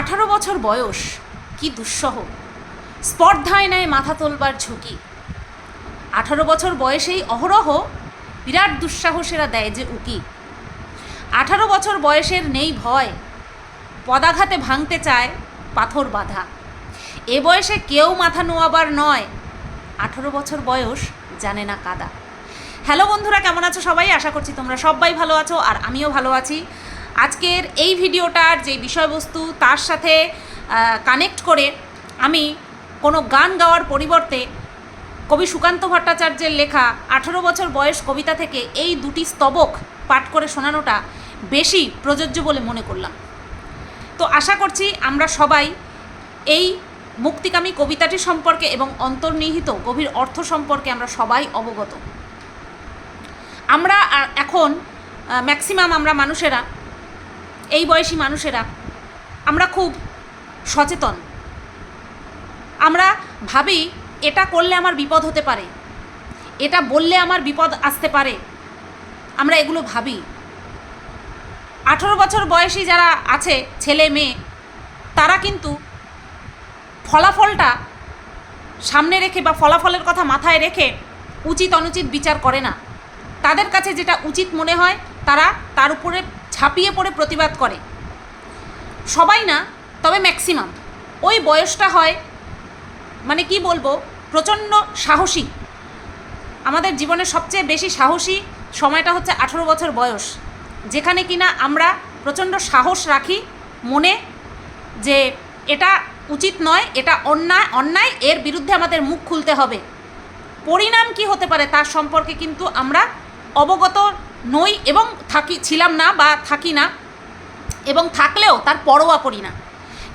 আঠারো বছর বয়স। কি দুঃসহ। স্পর্ধায় নেয় মাথা তোলবার ঝুঁকি। আঠারো বছর বয়সেই অহরহ বিরাট দুঃসাহসেরা দেয় যে উকি। আঠারো বছর বয়সের নেই ভয়। পদাঘাতে ভাঙতে চায় পাথর বাঁধা। এ বয়সে কেউ মাথা নোয়াবার নয়। আঠারো বছর বয়স জানে না কাদা। হ্যালো বন্ধুরা, কেমন আছো সবাই? আশা করছি তোমরা সবাই ভালো আছো আর আমিও ভালো আছি। আজকের এই ভিডিওটার যে বিষয়বস্তু তার সাথে কানেক্ট করে আমি কোনো গান গাওয়ার পরিবর্তে কবি সুকান্ত ভট্টাচার্যের লেখা আঠেরো বছর বয়স কবিতা থেকে এই দুটি স্তবক পাঠ করে শোনানোটা বেশি প্রযোজ্য বলে মনে করলাম। তো আশা করছি আমরা সবাই এই মুক্তিকামী কবিতাটি সম্পর্কে এবং অন্তর্নিহিত গভীর অর্থ সম্পর্কে আমরা সবাই অবগত। আমরা এখন ম্যাক্সিমাম আমরা মানুষেরা এই বয়সী মানুষেরা, আমরা খুব সচেতন। আমরা ভাবি, এটা করলে আমার বিপদ হতে পারে, এটা বললে আমার বিপদ আসতে পারে। আমরা এগুলো ভাবি। আঠেরো বছর বয়সী যারা আছে, ছেলে, মেয়ে, তারা কিন্তু ফলাফলটা সামনে রেখে বা ফলাফলের কথা মাথায় রেখে উচিত অনুচিত বিচার করে না। তাদের কাছে যেটা উচিত মনে হয়, তারা তার উপরে ঝাঁপিয়ে পড়ে প্রতিবাদ করে। সবাই না, তবে ম্যাক্সিমাম। ওই বয়সটা হয় মানে কি বলব, প্রচণ্ড সাহসী। আমাদের জীবনের সবচেয়ে বেশি সাহসী সময়টা হচ্ছে আঠেরো বছর বয়স, যেখানে কিনা আমরা প্রচণ্ড সাহস রাখি মনে যে এটা উচিত নয়, এটা অন্যায় অন্যায়, এর বিরুদ্ধে আমাদের মুখ খুলতে হবে। পরিণাম কি হতে পারে তার সম্পর্কে কিন্তু আমরা অবগত নই এবং থাকি, ছিলাম না বা থাকি না এবং থাকলেও তার পরোয়া করি না।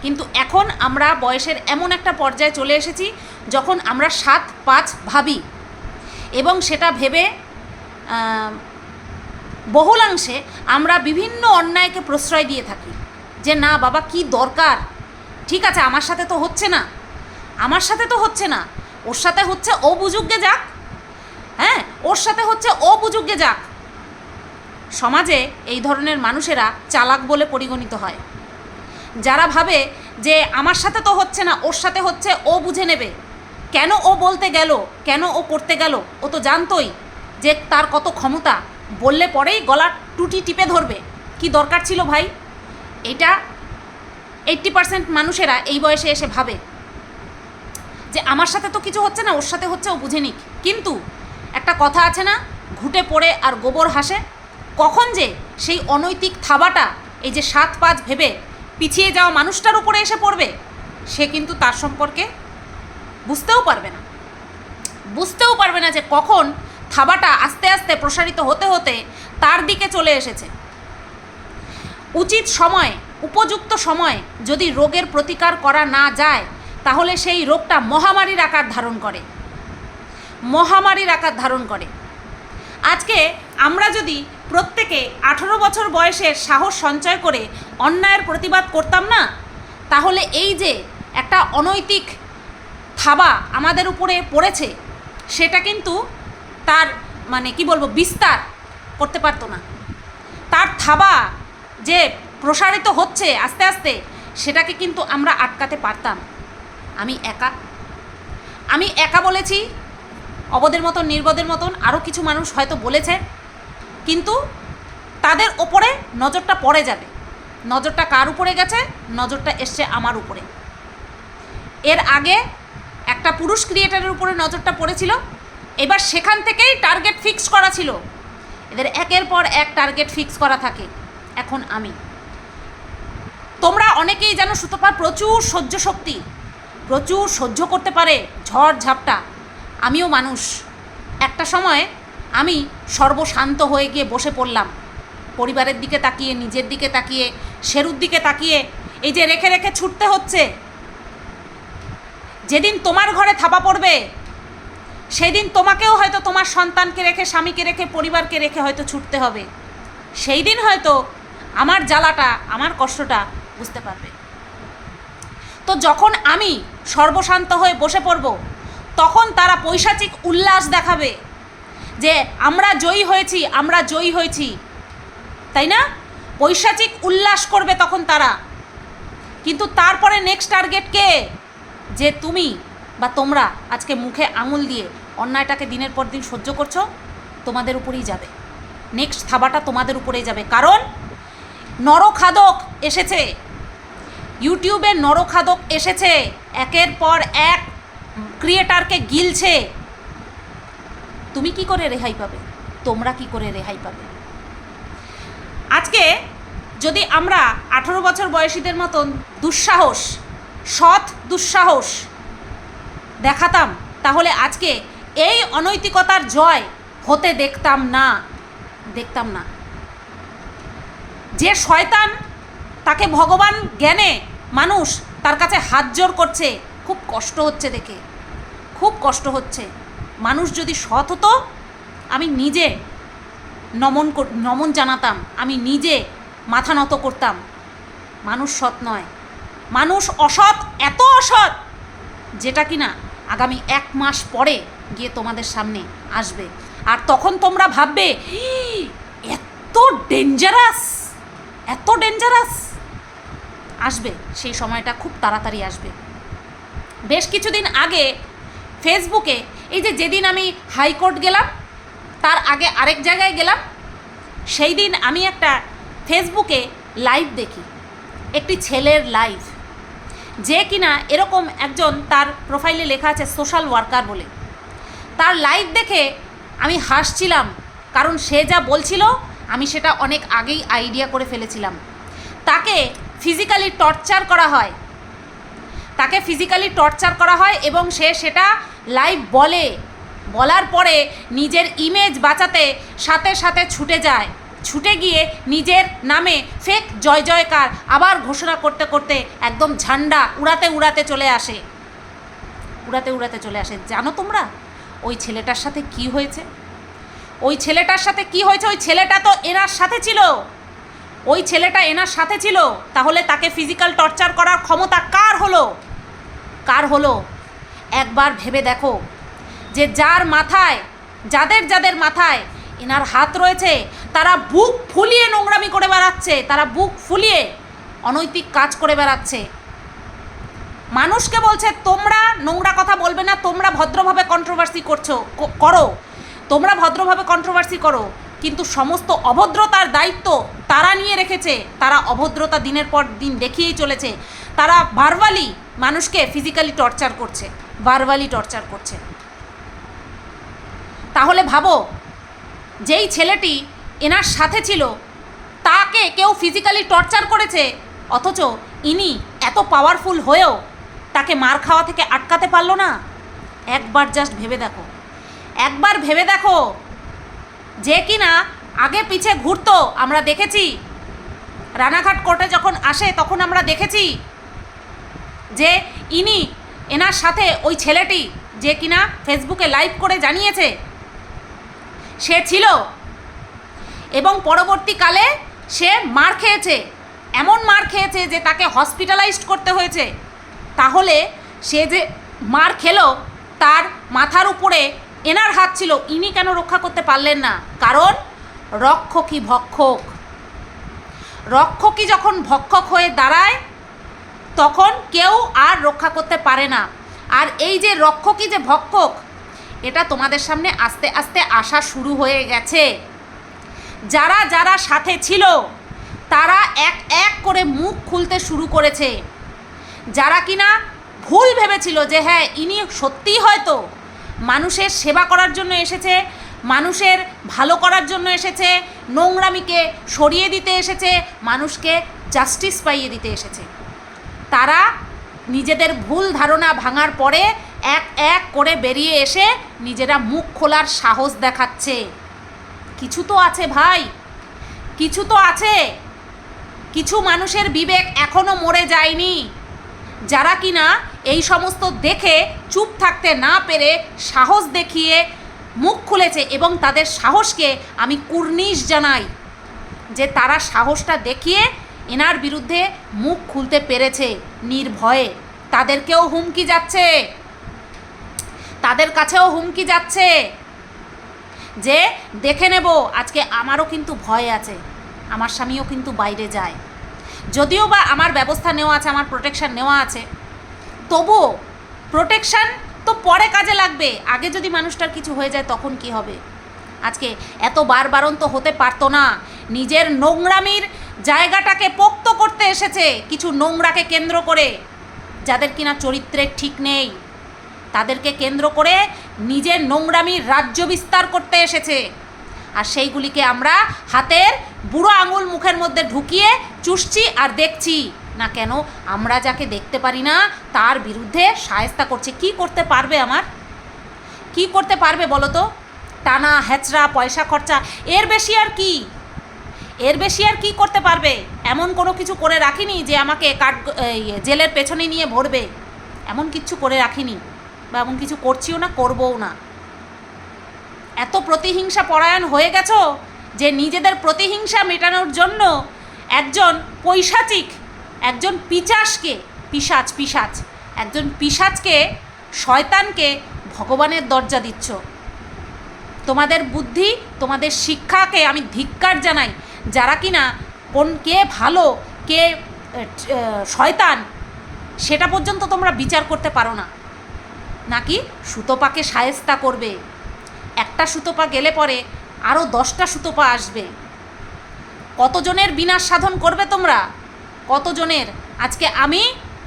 কিন্তু এখন আমরা বয়সের এমন একটা পর্যায়ে চলে এসেছি যখন আমরা সাত, পাঁচ ভাবি এবং সেটা ভেবে বহুলাংশে আমরা বিভিন্ন অন্যায়কে প্রশ্রয় দিয়ে থাকি যে, না বাবা, কি দরকার? ঠিক আছে, আমার সাথে তো হচ্ছে না। আমার সাথে তো হচ্ছে না। ওর সাথে হচ্ছে ও যাক। হ্যাঁ ওর সাথে হচ্ছে ও যাক। সমাজে এই ধরনের মানুষেরা চালাক বলে পরিগণিত হয়। যারা ভাবে যে আমার সাথে তো হচ্ছে না, ওর সাথে হচ্ছে, ও বুঝে নেবে। কেন ও বলতে গেল, কেন ও করতে গেল, ও তো জানতোই যে তার কত ক্ষমতা। বললে পরেই গলার টুটি টিপে ধরবে। কি দরকার ছিল ভাই? এটা এইট্টি পার্সেন্ট মানুষেরা এই বয়সে এসে ভাবে। যে আমার সাথে তো কিছু হচ্ছে না, ওর সাথে হচ্ছে, ও বুঝে নিক। কিন্তু একটা কথা আছে না, ঘুটে পড়ে আর গোবর হাসে কখন যে সেই অনৈতিক থাবাটা, এই যে সাত পাঁচ ভেবে পিছিয়ে যাওয়া মানুষটার উপরে এসে পড়বে, সে কিন্তু তার সম্পর্কে বুঝতেও পারবে না। বুঝতেও পারবে না যে কখন থাবাটা আস্তে আস্তে প্রসারিত হতে হতে তার দিকে চলে এসেছে। উচিত সময়ে, উপযুক্ত সময়ে যদি রোগের প্রতিকার করা না যায়, তাহলে সেই রোগটা মহামারীর আকার ধারণ করে। মহামারীর আকার ধারণ করে। আজকে আমরা যদি প্রত্যেকে আঠেরো বছর বয়সের সাহস সঞ্চয় করে অন্যায়ের প্রতিবাদ করতাম না? তাহলে এই যে একটা অনৈতিক থাবা আমাদের উপরে পড়েছে, সেটা কিন্তু তার মানে কি বলব, বিস্তার করতে পারতো না। তার থাবা যে প্রসারিত হচ্ছে আস্তে আস্তে, সেটাকে কিন্তু আমরা আটকাতে পারতাম। আমি একা। আমি একা বলেছি, অবদের মতন নির্বদের মতন আরও কিছু মানুষ হয়তো বলেছে। কিন্তু তাদের ওপরে নজরটা পড়ে যাবে। নজরটা কার উপরে গেছে? নজরটা এসছে আমার উপরে। এর আগে একটা পুরুষ ক্রিয়েটারের উপরে নজরটা পড়েছিল। এবার সেখান থেকেই টার্গেট ফিক্স করা ছিল। এদের একের পর এক টার্গেট ফিক্স করা থাকে। এখন আমি। তোমরা অনেকেই জানো সুতপার প্রচুর সহ্য শক্তি। প্রচুর সহ্য করতে পারে ঝড় ঝাপটা। আমিও মানুষ। একটা সময় আমি সর্বশান্ত হয়ে গিয়ে বসে পড়লাম। পরিবারের দিকে তাকিয়ে, নিজের দিকে তাকিয়ে, শেরুর দিকে তাকিয়ে, এই যে রেখে রেখে ছুটতে হচ্ছে। যেদিন তোমার ঘরে থাপা পড়বে, সেদিন তোমাকেও হয়তো তোমার সন্তানকে রেখে, স্বামীকে রেখে, পরিবারকে রেখে হয়তো ছুটতে হবে। সেই দিন হয়তো আমার জ্বালাটা, আমার কষ্টটা বুঝতে পারবে। তো যখন আমি সর্বশান্ত হয়ে বসে পড়ব, তখন তারা পৈশাচিক উল্লাস দেখাবে। যে আমরা জয়ী হয়েছি, আমরা জয়ী হয়েছি। তাই না? পৈশাচিক উল্লাস করবে তখন তারা। কিন্তু তারপরে নেক্সট টার্গেট কে? যে তুমি বা তোমরা আজকে মুখে আঙুল দিয়ে অন্যায়টাকে দিনের পর দিন সহ্য করছ, তোমাদের উপরেই যাবে। নেক্সট থাবাটা তোমাদের উপরেই যাবে। কারণ নরখাদক এসেছে। ইউটিউবে নরখাদক এসেছে। একের পর এক ক্রিয়েটারকে গিলছে। তুমি কি করে রেহাই পাবে? তোমরা কি করে রেহাই পাবে? আজকে যদি আমরা আঠেরো বছর বয়সীদের মতন দুঃসাহস, সৎ দুঃসাহস দেখাতাম, তাহলে আজকে এই অনৈতিকতার জয় হতে দেখতাম না। দেখতাম না। যে শয়তান তাকে ভগবান জ্ঞানে মানুষ তার কাছে হাত জোর করছে, খুব কষ্ট হচ্ছে দেখে। খুব কষ্ট হচ্ছে। মানুষ যদি সৎ হতো আমি নিজে নমন নমন জানাতাম আমি নিজে মাথা নত করতাম। মানুষ সৎ নয়। মানুষ অসৎ এত অসৎ যেটা কিনা আগামী এক মাস পরে গিয়ে তোমাদের সামনে আসবে। আর তখন তোমরা ভাববে "ই, এত ডেঞ্জারাস এত ডেঞ্জারাস আসবে সেই সময়টা খুব তাড়াতাড়ি আসবে। বেশ কিছুদিন আগে ফেসবুকে এই যে যেদিন আমি হাইকোর্ট গেলাম, তার আগে আরেক জায়গায় গেলাম সেই দিন আমি একটা ফেসবুকে লাইভ দেখি, একটি ছেলের লাইভ যে কিনা এরকম একজন তার প্রোফাইলে লেখা আছে সোশ্যাল ওয়ার্কার বলে। তার লাইভ দেখে আমি হাসছিলাম, কারণ সে যা বলছিল, আমি সেটা অনেক আগেই আইডিয়া করে ফেলেছিলাম। তাকে ফিজিক্যালি টর্চার করা হয় তাকে ফিজিক্যালি টর্চার করা হয় এবং সে সেটা লাইভ বলে। বলার পরে নিজের ইমেজ বাঁচাতে সাথে সাথে ছুটে যায়। ছুটে গিয়ে নিজের নামে ফেক জয় জয়কার আবার ঘোষণা করতে করতে একদম ঝান্ডা উড়াতে উড়াতে চলে আসে। উড়াতে উড়াতে চলে আসে। জানো তোমরা ওই ছেলেটার সাথে কি হয়েছে? ওই ছেলেটার সাথে কি হয়েছে? ওই ছেলেটা তো এনার সাথে ছিল। ওই ছেলেটা এনার সাথে ছিল। তাহলে তাকে ফিজিক্যাল টর্চার করার ক্ষমতা কার হলো? কার হলো? একবার ভেবে দেখো। যে যার মাথায়, যাদের যাদের মাথায় এনার হাত রয়েছে, তারা বুক ফুলিয়ে নোংরামি করে বেড়াচ্ছে, তারা বুক ফুলিয়ে অনৈতিক কাজ করে বেড়াচ্ছে। মানুষকে বলছে, তোমরা নোংরা কথা বলবে না, তোমরা ভদ্রভাবে কন্ট্রোভার্সি করছ করো। তোমরা ভদ্রভাবে কন্ট্রোভার্সি করো। কিন্তু সমস্ত অভদ্রতার দায়িত্ব তারা নিয়ে রেখেছে। তারা অভদ্রতা দিনের পর দিন দেখিয়েই চলেছে। তারা ভার্বালি মানুষকে ফিজিক্যালি টর্চার করছে ভার্বালি টর্চার করছে। তাহলে ভাবো, যেই ছেলেটি এনার সাথে ছিল, তাকে কেউ ফিজিক্যালি টর্চার করেছে, অথচ ইনি এত পাওয়ারফুল হয়েও তাকে মার খাওয়া থেকে আটকাতে পারল না? একবার জাস্ট ভেবে দেখো। একবার ভেবে দেখো যে কিনা আগে পিছে ঘুরতো, আমরা দেখেছি। রানাঘাট কোর্টে যখন আসে, তখন আমরা দেখেছি যে ইনি, এনার সাথে ওই ছেলেটি যে কিনা ফেসবুকে লাইভ করে জানিয়েছে, সে ছিল। এবং পরবর্তীকালে সে মার খেয়েছে, এমন মার খেয়েছে যে তাকে হসপিটালাইজড করতে হয়েছে। তাহলে সে যে মার খেলো, তার মাথার উপরে এনার হাত ছিল, ইনি কেন রক্ষা করতে পারলেন না? কারণ রক্ষকই ভক্ষক। রক্ষকই যখন ভক্ষক হয়ে দাঁড়ায় তখন কেউ আর রক্ষা করতে পারে না। আর এই যে রক্ষকই যে ভক্ষক, এটা তোমাদের সামনে আস্তে আস্তে আসা শুরু হয়ে গেছে। যারা যারা সাথে ছিল, তারা এক এক করে মুখ খুলতে শুরু করেছে। যারা কিনা ভুল ভেবেছিল যে হ্যাঁ ইনি সত্যিই হয়তো মানুষের সেবা করার জন্য এসেছে, মানুষের ভালো করার জন্য এসেছে, নোংরামিকে সরিয়ে দিতে এসেছে, মানুষকে জাস্টিস পাইয়ে দিতে এসেছে। তারা নিজেদের ভুল ধারণা ভাঙার পরে এক এক করে বেরিয়ে এসে নিজেরা মুখ খোলার সাহস দেখাচ্ছে। কিছু তো আছে ভাই, কিছু তো আছে। কিছু মানুষের বিবেক এখনও মরে যায়নি। যারা কিনা এই সমস্ত দেখে চুপ থাকতে না পেরে সাহস দেখিয়ে মুখ খুলেছে এবং তাদের সাহসকে আমি কুর্নিশ জানাই। যে তারা সাহসটা দেখিয়ে এনার বিরুদ্ধে মুখ খুলতে পেরেছে নির্ভয়ে। তাদেরকেও হুমকি যাচ্ছে। তাদের কাছেও হুমকি যাচ্ছে। যে, দেখে নেব, আজকে আমারও কিন্তু ভয় আছে। আমার স্বামীও কিন্তু বাইরে যায়। যদিও বা আমার ব্যবস্থা নেওয়া আছে, আমার প্রোটেকশান নেওয়া আছে, তবুও প্রোটেকশান তো পরে কাজে লাগবে। আগে যদি মানুষটার কিছু হয়ে যায়, তখন কি হবে? আজকে এত বারবারন্ত হতে পারতো না। নিজের নোংরামির জায়গাটাকে পোক্ত করতে এসেছে কিছু নোংরাকে কেন্দ্র করে, যাদের কিনা চরিত্রের ঠিক নেই। তাদেরকে কেন্দ্র করে নিজের নোংরামির রাজ্য বিস্তার করতে এসেছে। আর সেইগুলিকে আমরা হাতের বুড়ো আঙুল মুখের মধ্যে ঢুকিয়ে চুষছি আর দেখছি। না কেন, আমরা যাকে দেখতে পারি না, তার বিরুদ্ধে সায়স্তা করছে। কি করতে পারবে আমার? কি করতে পারবে বলো তো? টানা হ্যাচড়া পয়সা খরচা, এর বেশি আর কি? এর বেশি আর কি করতে পারবে? এমন কোনো কিছু করে রাখিনি যে আমাকে কাঠ জেলের পেছনে নিয়ে ভরবে। এমন কিছু করে রাখিনি বা এমন কিছু করছিও না, করবও না। এত প্রতিহিংসা পরায়ণ হয়ে গেছো যে নিজেদের প্রতিহিংসা মেটানোর জন্য একজন পৈশাচিক, একজন পিচাসকে, পিসাচ পিসাচ, একজন পিসাচকে, শয়তানকে ভগবানের দরজা দিচ্ছ। তোমাদের বুদ্ধি, তোমাদের শিক্ষাকে আমি ধিক্কার জানাই। যারা কিনা কোন কে ভালো, কে শয়তান, সেটা পর্যন্ত তোমরা বিচার করতে পারো না। নাকি সুতোপাকে সায়স্তা করবে। একটা সুতোপা গেলে পরে আরও দশটা সুতোপা আসবে। কতজনের বিনাশ সাধন করবে তোমরা? কতজনের? আজকে আমি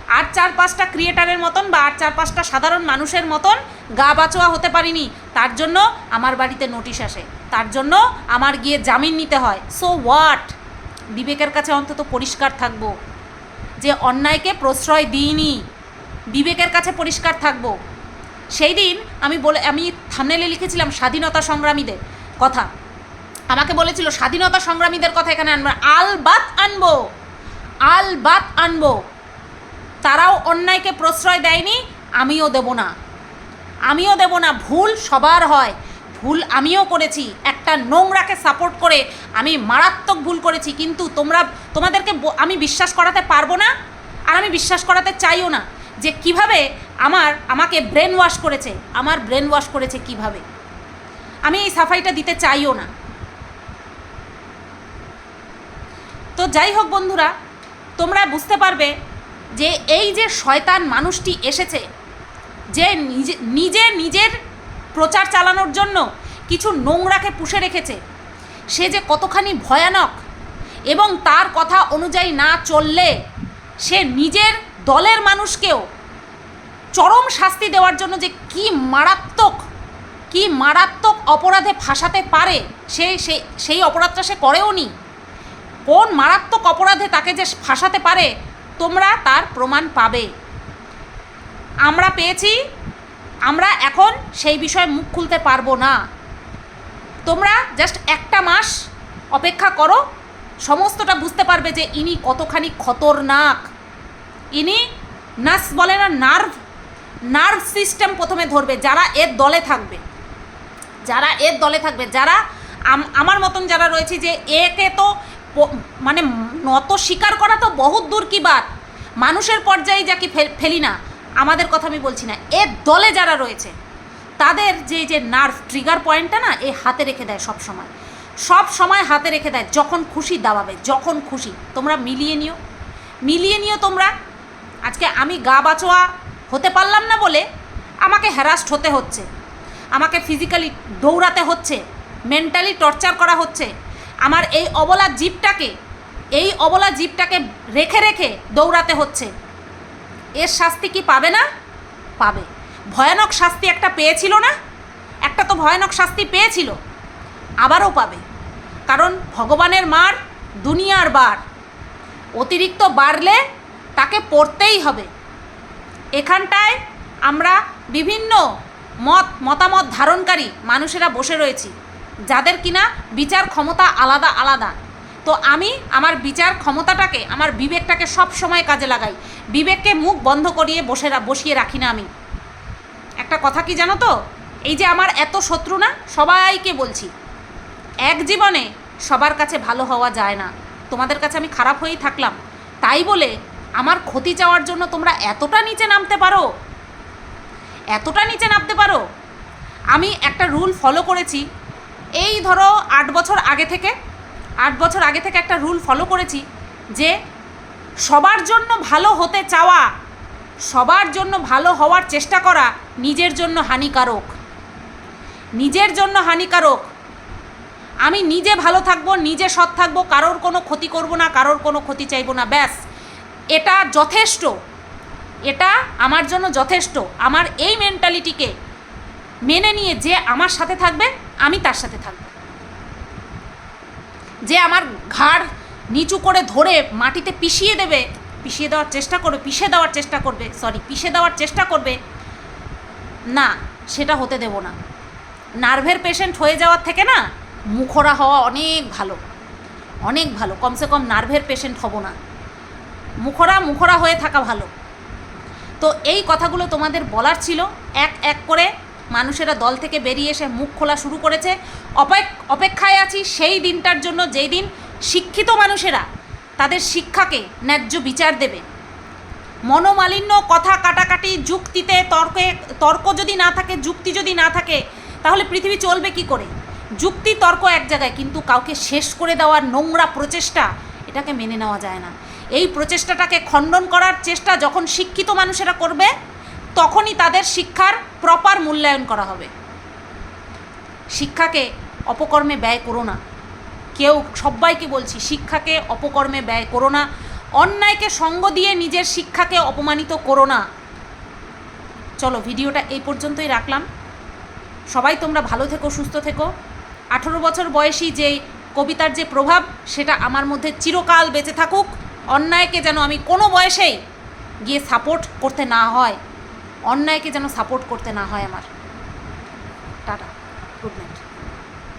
আর চার পাঁচটা ক্রিয়েটারের মতন বা আর চার পাঁচটা সাধারণ মানুষের মতন গা বাঁচোয়া হতে পারিনি। তার জন্য আমার বাড়িতে নোটিশ আসে। তার জন্য আমার গিয়ে জামিন নিতে হয়। সো হোয়াট বিবেকের কাছে অন্তত পরিষ্কার থাকব। যে অন্যায়কে প্রশ্রয় দিইনি। বিবেকের কাছে পরিষ্কার থাকব। সেই দিন আমি বলে, আমি থামনেলে লিখেছিলাম স্বাধীনতা সংগ্রামীদের কথা। আমাকে বলেছিল, স্বাধীনতা সংগ্রামীদের কথা এখানে আনব। আলবাত আনব। আলবাত আনব। তারাও অন্যায়কে প্রশ্রয় দেয়নি, আমিও দেব না। আমিও দেব না, ভুল সবার হয়। ভুল আমিও করেছি, একটা নোংরাকে সাপোর্ট করে আমি মারাত্মক ভুল করেছি, কিন্তু তোমরা, তোমাদেরকে আমি বিশ্বাস করাতে পারব না, আর আমি বিশ্বাস করাতে চাইও না যে কীভাবে আমার, আমাকে ব্রেন ওয়াশ করেছে, আমার ব্রেন ওয়াশ করেছে কীভাবে। আমি এই সাফাইটা দিতে চাইও না। তো যাই হোক বন্ধুরা, তোমরা বুঝতে পারবে যে এই যে শয়তান মানুষটি এসেছে, যে নিজে নিজে নিজের প্রচার চালানোর জন্য কিছু নোংরাকে পুষে রেখেছে, সে যে কতখানি ভয়ানক এবং তার কথা অনুযায়ী না চললে সে নিজের দলের মানুষকেও চরম শাস্তি দেওয়ার জন্য যে কি মারাত্মক কি মারাত্মক অপরাধে ফাঁসাতে পারে সে সেই অপরাধটা সে করেও নি কোন মারাত্মক অপরাধে তাকে যে ফাঁসাতে পারে তোমরা তার প্রমাণ পাবে। আমরা পেয়েছি, আমরা এখন সেই বিষয়ে মুখ খুলতে পারব না। তোমরা জাস্ট একটা মাস অপেক্ষা করো, সমস্তটা বুঝতে পারবে যে ইনি কতখানি খতরনাক। ইনি নার্স বলে না, নার্ভ নার্ভ সিস্টেম প্রথমে ধরবে, যারা এর দলে থাকবে। যারা এর দলে থাকবে, যারা আমার মতন যারা রয়েছে যে একে তো মানে নত স্বীকার করা তো বহুত দূর কি বাত। মানুষের পর্যায়ে যাকে ফেলি না, আমাদের কথা আমি বলছি না এর দলে যারা রয়েছে, তাদের যে যে নার্ভ ট্রিগার পয়েন্টটা না, এ হাতে রেখে দেয় সব সময়। সব সময় হাতে রেখে দেয়, যখন খুশি দাবাবে, যখন খুশি। তোমরা মিলিয়ে নিও। মিলিয়ে নিও তোমরা। আজকে আমি গা বাঁচোয়া হতে পারলাম না বলে আমাকে হ্যারাস্ট হতে হচ্ছে। আমাকে ফিজিক্যালি দৌড়াতে হচ্ছে। মেন্টালি টর্চার করা হচ্ছে। আমার এই অবলা জীবটাকে, এই অবলা জীবটাকে রেখে রেখে দৌড়াতে হচ্ছে। এর শাস্তি কি পাবে না? পাবে। ভয়ানক শাস্তি একটা পেয়েছিল না? একটা তো ভয়ানক শাস্তি পেয়েছিল, আবারও পাবে। কারণ ভগবানের মার দুনিয়ার বার। অতিরিক্ত বাড়লে তাকে পড়তেই হবে। এখানটায় আমরা বিভিন্ন মত, মতামত ধারণকারী মানুষেরা বসে রয়েছি। যাদের কিনা বিচার ক্ষমতা আলাদা আলাদা। তো আমি আমার বিচার ক্ষমতাটাকে, আমার বিবেকটাকে সব সময় কাজে লাগাই। বিবেককে মুখ বন্ধ করিয়ে বসে বসিয়ে রাখি না আমি। একটা কথা কি জানো তো? এই যে আমার এত শত্রু না, সবাইকে বলছি, এক জীবনে সবার কাছে ভালো হওয়া যায় না। তোমাদের কাছে আমি খারাপ হয়েই থাকলাম। তাই বলে আমার ক্ষতি চাওয়ার জন্য তোমরা এতটা নিচে নামতে পারো? এতটা নিচে নামতে পারো? আমি একটা রুল ফলো করেছি এই ধরো আট বছর আগে থেকে, আট বছর আগে থেকে একটা রুল ফলো করেছি যে সবার জন্য ভালো হতে চাওয়া, সবার জন্য ভালো হওয়ার চেষ্টা করা নিজের জন্য হানিকারক। নিজের জন্য হানিকারক। আমি নিজে ভালো থাকব, নিজে সৎ থাকব, কারোর কোনো ক্ষতি করব না, কারোর কোনো ক্ষতি চাইব না, ব্যাস। এটা যথেষ্ট। এটা আমার জন্য যথেষ্ট। আমার এই মেন্টালিটিকে মেনে নিয়ে যে আমার সাথে থাকবে, আমি তার সাথে থাকব। যে আমার ঘাড় নিচু করে ধরে মাটিতে পিষিয়ে দেবে, পিষিয়ে দেওয়ার চেষ্টা করবে, পিষে দেওয়ার চেষ্টা করবে সরি পিষে দেওয়ার চেষ্টা করবে, না, সেটা হতে দেব না। নার্ভের পেশেন্ট হয়ে যাওয়ার থেকে না মুখরা হওয়া অনেক ভালো অনেক ভালো, কমসে কম নার্ভের পেশেন্ট হব না। মুখরা মুখরা হয়ে থাকা ভালো। তো এই কথাগুলো তোমাদের বলার ছিল, এক এক করে মানুষেরা দল থেকে বেরিয়ে এসে মুখ খোলা শুরু করেছে। অপেক, অপেক্ষায় আছি সেই দিনটার জন্য যেই দিন শিক্ষিত মানুষেরা তাদের শিক্ষাকে ন্যায্য বিচার দেবে। মনোমালিন্য, কথা কাটাকাটি, যুক্তিতে তর্কে, তর্ক যদি না থাকে, যুক্তি যদি না থাকে, তাহলে পৃথিবী চলবে কি করে? যুক্তি, তর্ক এক জায়গায়, কিন্তু কাউকে শেষ করে দেওয়ার নোংরা প্রচেষ্টা এটাকে মেনে নেওয়া যায় না। এই প্রচেষ্টাটাকে খণ্ডন করার চেষ্টা যখন শিক্ষিত মানুষেরা করবে তখনই তাদের শিক্ষার প্রপার মূল্যায়ন করা হবে। শিক্ষাকে অপকর্মে ব্যয় করো না। কেউ সবাইকে বলছি, শিক্ষাকে অপকর্মে ব্যয় করো না। অন্যায়কে সঙ্গ দিয়ে নিজের শিক্ষাকে অপমানিত করো না। চলো, ভিডিওটা এই পর্যন্তই রাখলাম। সবাই তোমরা ভালো থেকো, সুস্থ থেকো। আঠেরো বছর বয়সী যে কবিতার যে প্রভাব, সেটা আমার মধ্যে চিরকাল বেঁচে থাকুক। অন্যায়কে যেন আমি কোনো বয়সেই গিয়ে সাপোর্ট করতে না হয়। অন্যায়কে যেন সাপোর্ট করতে না হয় আমার। Tata good night